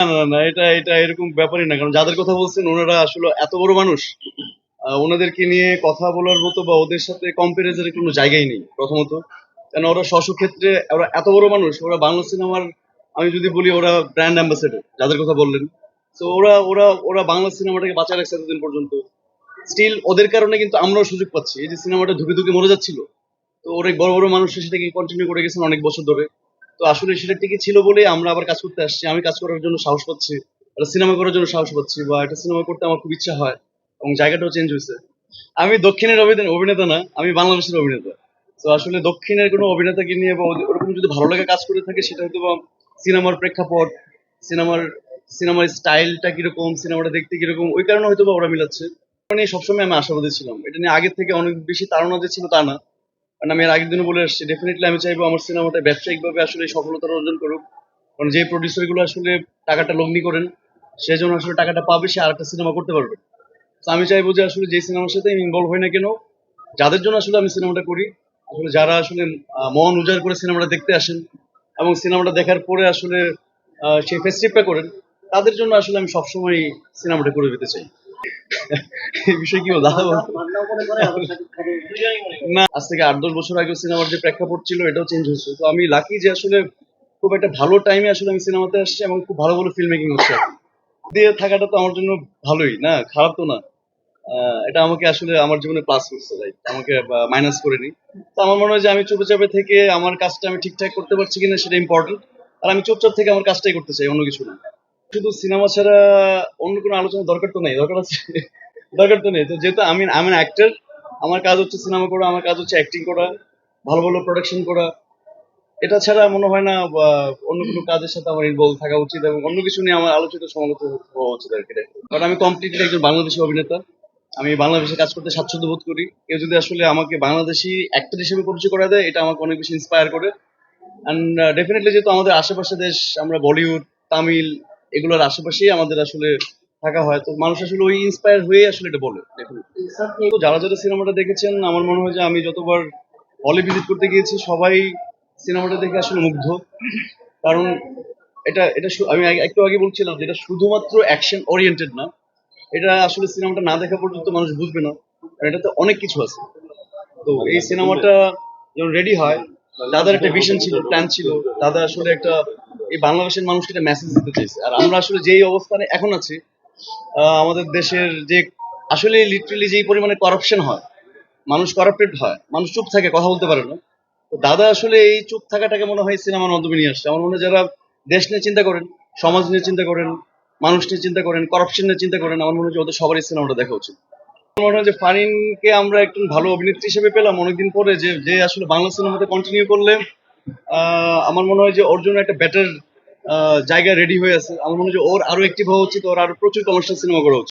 না না না, এটা এটা এরকম ব্যাপারই না, কারণ যাদের কথা বলছেন ওনারা আসলে এত বড় মানুষ ওনাদেরকে নিয়ে কথা বলার মতো বা ওদের সাথে কম্পারিজনের কোনো জায়গাই নেই, প্রথমত। কেন ওরা স্ব ক্ষেত্রে ওরা এত বড় মানুষ, ওরা বাংলা সিনেমার, আমি যদি বলি ওরা ব্র্যান্ড অ্যাম্বাসেডর যাদের কথা বললেন। তো ওরা ওরা ওরা বাংলা সিনেমাটাকে বাঁচায় রাখছে এতদিন পর্যন্ত। স্টিল ওদের কারণে কিন্তু আমরাও সুযোগ পাচ্ছি। এই যে সিনেমাটা ধুকে ধুকে মরে যাচ্ছিল, তো অনেক বড় বড় মানুষ সেটাকে কন্টিনিউ করে গেছেন অনেক বছর ধরে। তো আসলে সেটা টিকে ছিল বলে আমরা আবার কাজ করতে আসছি। আমি কাজ করার জন্য সাহস পাচ্ছি, একটা সিনেমা করার জন্য সাহস পাচ্ছি বা একটা সিনেমা করতে আমার খুব ইচ্ছা হয় এবং জায়গাটাও চেঞ্জ হয়েছে। আমি দক্ষিণের অভিনেতা অভিনেতা না, আমি বাংলাদেশের অভিনেতা। তো আসলে দক্ষিণের কোনো অভিনেতাকে নিয়ে বা ওরকম যদি ভালো লাগে কাজ করে থাকে, সেটা হয়তো বা সিনেমার প্রেক্ষাপট, সিনেমার সিনেমার স্টাইলটা কীরকম, সিনেমাটা দেখতে কীরকম, ওই কারণে হয়তো বা ওরা মিলাচ্ছে। মানে সবসময় আমি আশাবাদী ছিলাম। এটা নিয়ে আগের থেকে অনেক বেশি তাড়না যে ছিল তা না। কারণ আমি এর আগের দিনও বলে আসছি ডেফিনেটলি আমি চাইব আমার সিনেমাটা ব্যবসায়িকভাবে আসলে সফলতা অর্জন করুক। কারণ যে প্রডিউসারগুলো আসলে টাকাটা লগ্নি করেন, সে জন্য আসলে টাকাটা পাবে, সে আর একটা সিনেমা করতে পারবে। তো আমি চাইব যে আসলে যে সিনেমার সাথে ইনভলভ হয় না কেন, যাদের জন্য আসলে আমি সিনেমাটা করি, আসলে যারা আসলে মন উজাড় করে সিনেমাটা দেখতে আসেন এবং সিনেমাটা দেখার পরে আসলে সেই ফেস্টিভটা করেন, তাদের জন্য আসলে আমি সবসময় সিনেমাটা করে দিতে চাই। কি না, আজ থেকে আট, দশ বছর আগে সিনেমার যে প্রেক্ষাপট ছিল, এটাও চেঞ্জ হয়েছে। তো আমি লাকি যে আসলে খুব একটা ভালো টাইমে আসলে আমি সিনেমাতে আসছি এবং খুব ভালো ভালো ফিল্ম মেকিং হচ্ছে। দিয়ে থাকাটা তো আমার জন্য ভালোই, না? খারাপ তো না। এটা আমাকে আসলে আমার জীবনে প্লাস করছে রাইট আমাকে মাইনাস করে নি তো আমার মনে হয় যে আমি চুপচাপে থেকে আমার কাজটা আমি ঠিকঠাক করতে পারছি কিনা সেটা ইম্পর্টেন্ট আর আমি চুপচাপ থেকে আমার কাজটাই করতে চাই, অন্য কিছু না। শুধু সিনেমা ছাড়া অন্য কোনো আলোচনা দরকার তো নেই। দরকার আছে দরকার তো নেই। তো যেহেতু আমি আমি অ্যাক্টর আমার কাজ হচ্ছে সিনেমা করা, আমার কাজ হচ্ছে অ্যাক্টিং করা, ভালো ভালো প্রোডাকশন করা। এটা ছাড়া মনে হয় না অন্য কোনো কাজের সাথে আমার ইনভলভ থাকা উচিত এবং অন্য কিছু নিয়ে আমার আলোচিত সমালোচিত হওয়া উচিত আর কি। কারণ আমি কমপ্লিটলি একজন বাংলাদেশি অভিনেতা। আমি বাংলাদেশে কাজ করতে স্বাচ্ছন্দ্য বোধ করি। কেউ যদি আসলে আমাকে বাংলাদেশি অ্যাক্টর হিসেবে পরিচয় করা দেয়, এটা আমাকে অনেক বেশি ইন্সপায়ার করে। অ্যান্ড ডেফিনেটলি যেহেতু আমাদের আশেপাশে দেশ, আমরা বলিউড, তামিল এগুলোর আশেপাশেই আমাদের আসলে থাকা হয়। তো মানুষ আসলে ওই ইন্সপায়ার হয়ে আসলে এটা বলে। তো যারা যারা সিনেমাটা দেখেছেন, আমার মনে হয় যে আমি যতবার হলে ভিজিট করতে গিয়েছি, সবাই সিনেমাটা দেখে আসলে মুগ্ধ। কারণ এটা এটা আমি একটু আগে বলছিলাম যে এটা শুধুমাত্র অ্যাকশন ওরিয়েন্টেড না। এটা আসলে সিনেমাটা না দেখা পর্যন্ত মানুষ বুঝবে না। এটাতে অনেক কিছু আছে। তো এই সিনেমাটা যখন রেডি হয় দাদার একটা ভিশন ছিল প্ল্যান ছিল। দাদা আসলে একটা, এই বাংলাদেশের মানুষকে একটা মেসেজ দিতে চাইছে। আর আমরা আসলে যেই অবস্থানে এখন আছি আমাদের দেশের যে, আসলে লিটারেলি যেই পরিমাণে করাপশন হয়, মানুষ করাপ্টেড হয়, মানুষ চুপ থাকে, কথা বলতে পারে না। তো দাদা আসলে এই চুপ থাকাটাকে মনে হয় সিনেমার মাধ্যমে নিয়ে আসছে। আমার মনে হয় যারা দেশ নিয়ে চিন্তা করেন, সমাজ নিয়ে চিন্তা করেন, মানুষ নিয়ে চিন্তা করেন করাপশন নিয়ে চিন্তা করেন, আমার মনে হয় ওদের সবারই সিনেমাটা দেখা উচিত। মনে হয় যে ফারিনকে আমরা একটু ভালো অভিনেত্রী হিসেবে পেলাম অনেকদিন পরে, যে যে আসলে বাংলা সিনেমাতে কন্টিনিউ করলে আমার মনে হয় যে ওর জন্য একটা বেটার জায়গা রেডি হয়ে আছে। আমার মনে হয় যে ওর আরও একটি হওয়া উচিত, ওর আরও প্রচুর কমার্শিয়াল সিনেমা করা উচিত।